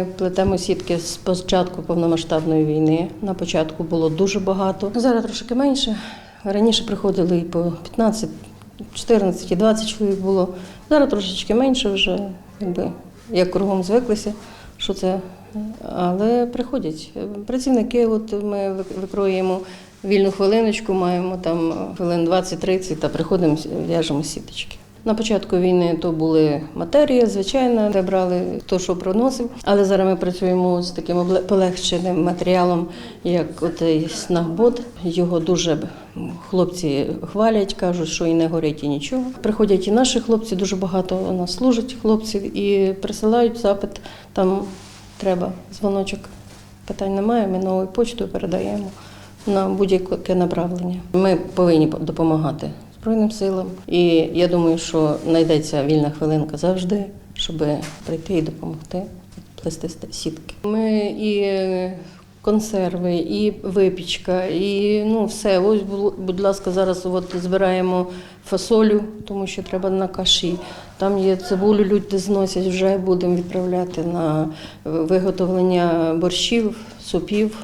Ми плетемо сітки з початку повномасштабної війни. На початку було дуже багато. Зараз трошки менше. Раніше приходили і по 15, 14 і 20 чоловік було. Зараз трошечки менше вже, якби як кругом звиклися, що це. Але приходять працівники. От ми вик- викроюємо вільну хвилиночку, маємо там хвилин 20-30 та приходимо, в'яжемо сіточки. На початку війни то були матерія, звичайно, де брали хто що проносив. Але зараз ми працюємо з таким полегшеним матеріалом, як отей снагбот. Його дуже хлопці хвалять, кажуть, що і не горить, і нічого. Приходять і наші хлопці, дуже багато у нас служать хлопців і присилають запит. Там треба дзвоночок. Питань немає. Ми новою почтою передаємо на будь-яке направлення. Ми повинні допомагати Збройним силам. І я думаю, що знайдеться вільна хвилинка завжди, щоб прийти і допомогти плести сітки. Ми і консерви, і випічка, і ну все. Ось, будь ласка, зараз от збираємо фасолю, тому що треба на каші. Там є цибулю, люди зносять, вже будемо відправляти на виготовлення борщів, супів.